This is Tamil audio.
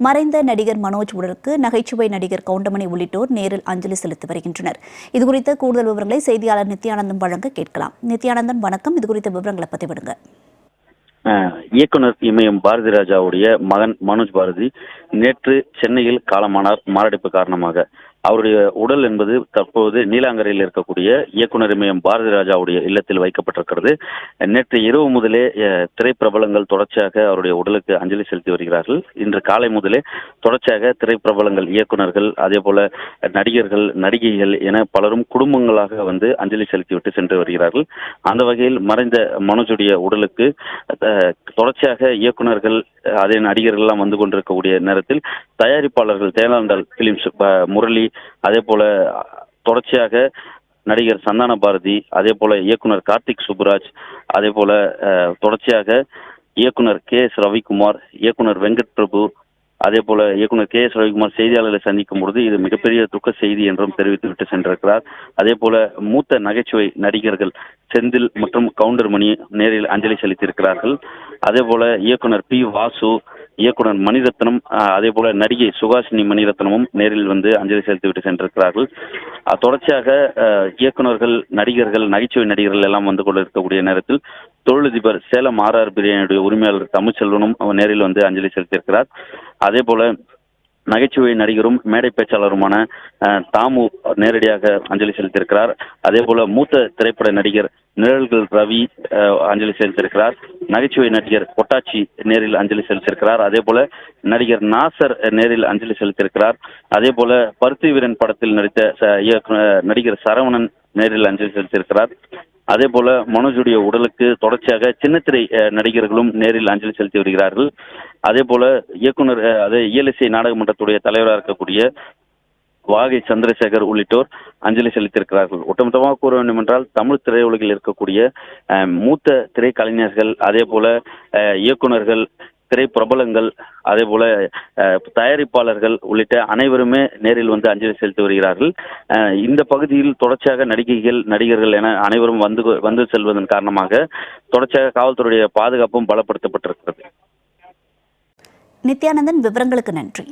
மறைந்த நடிகர் மனோஜ் உடலுக்கு நகைச்சுவை நடிகர் கவுண்டமணி உள்ளிட்டோர் நேரில் அஞ்சலி செலுத்தி வருகின்றனர். இதுகுறித்த கூடுதல் விவரங்களை செய்தியாளர் நித்யானந்தன் வழங்க கேட்கலாம். நித்யானந்தன் வணக்கம். இதுகுறித்த விவரங்களை பதிவிடுங்க அஹ், இயக்குனர் இமயம் பாரதி ராஜாவுடைய மகன் மனோஜ் பாரதி நேற்று சென்னையில் காலமானார். மாரடைப்பு காரணமாக. அவருடைய உடல் என்பது தற்போது நீலாங்கரையில் இருக்கக்கூடிய இயக்குனர் இமயம் பாரதி ராஜாவுடைய இல்லத்தில் வைக்கப்பட்டிருக்கிறது. நேற்று இரவு முதலே திரைப்பிரபலங்கள் தொடர்ச்சியாக அவருடைய உடலுக்கு அஞ்சலி செலுத்தி வருகிறார்கள். இன்று காலை முதலே தொடர்ச்சியாக திரைப்பிரபலங்கள் இயக்குனர்கள் அதே போல நடிகர்கள் நடிகைகள் என பலரும் குடும்பங்களாக வந்து அஞ்சலி செலுத்திவிட்டு சென்று வருகிறார்கள். அந்த வகையில் மறைந்த மனோஜுடைய உடலுக்கு தொடர்ச்சியாக இயக்குனர்கள் அதே நடிகர்கள் எல்லாம் வந்து கொண்டிருக்கக்கூடிய நேரத்தில் தயாரிப்பாளர்கள் தேனாண்டால் பிலிம்ஸ் முரளி அதே போல தொடர்ச்சியாக நடிகர் சந்தான பாரதி அதே போல இயக்குனர் கார்த்திக் சுப்ராஜ் அதே போல தொடர்ச்சியாக இயக்குனர் கே எஸ் ரவிக்குமார் இயக்குனர் வெங்கட் பிரபு அதே போல இயக்குனர் கே எஸ் ரவிக்குமார் செய்தியாளர்களை சந்திக்கும் பொழுது இது மிகப்பெரிய துக்க செய்தி என்றும் தெரிவித்துவிட்டு சென்றிருக்கிறார். அதே போல மூத்த நகைச்சுவை நடிகர்கள் செந்தில் மற்றும் கவுண்டர்மணி நேரில் அஞ்சலி செலுத்தியிருக்கிறார்கள். அதே போல இயக்குனர் பி வாசு இயக்குனர் மணிரத்னம் அஹ், அதே போல நடிகை சுகாசினி மணிரத்னமும் நேரில் வந்து அஞ்சலி செலுத்திவிட்டு சென்றிருக்கிறார்கள். தொடர்ச்சியாக இயக்குநர்கள் இயக்குனர்கள் நடிகர்கள் நகைச்சுவை நடிகர்கள் எல்லாம் வந்து கொண்டிருக்கக்கூடிய நேரத்தில் தொழிலதிபர் சேலம் ஆர்ஆர் பிரியாணியுடைய உரிமையாளர் தமிழ்ச்செல்வனும் நேரில் வந்து அஞ்சலி செலுத்தியிருக்கிறார். அதே போல நகைச்சுவை நடிகரும் மேடை பேச்சாளருமான தாமு நேரடியாக அஞ்சலி செலுத்தியிருக்கிறார். அதே போல மூத்த திரைப்பட நடிகர் நிழல்கள் ரவி அஹ், அஞ்சலி செலுத்தியிருக்கிறார். நகைச்சுவை நடிகர் பொட்டாச்சி நேரில் அஞ்சலி செலுத்தியிருக்கிறார். அதே போல நடிகர் நாசர் நேரில் அஞ்சலி செலுத்தியிருக்கிறார். அதே போல பருத்தி வீரன் படத்தில் நடித்த நடிகர் சரவணன் நேரில் அஞ்சலி செலுத்தியிருக்கிறார். அதே போல மனோஜுடைய உடலுக்கு தொடர்ச்சியாக சின்னத்திரை நடிகர்களும் நேரில் அஞ்சலி செலுத்தி வருகிறார்கள். அதே போல இயக்குனர் அதே இயலிசை நாடக மன்றத்துடைய தலைவராக இருக்கக்கூடிய வாகை சந்திரசேகர் உள்ளிட்டோர் அஞ்சலி செலுத்தியிருக்கிறார்கள். ஒட்டுமொத்தமாக கூற வேண்டும் என்றால் தமிழ் திரையுலகில் இருக்கக்கூடிய மூத்த திரைக்கலைஞர்கள் அதே போல இயக்குநர்கள் இயக்குனர்கள் திரை பிரபலங்கள் அதே போல தயாரிப்பாளர்கள் உள்ளிட்ட அனைவருமே நேரில் வந்து அஞ்சலி செலுத்தி வருகிறார்கள். இந்த பகுதியில் தொடர்ச்சியாக நடிகைகள் நடிகர்கள் என அனைவரும் வந்து வந்து செல்வதன் காரணமாக தொடர்ச்சியாக காவல்துறையுடைய பாதுகாப்பும் பலப்படுத்தப்பட்டிருக்கிறது. நித்யானந்தன் விவரங்களுக்கு நன்றி.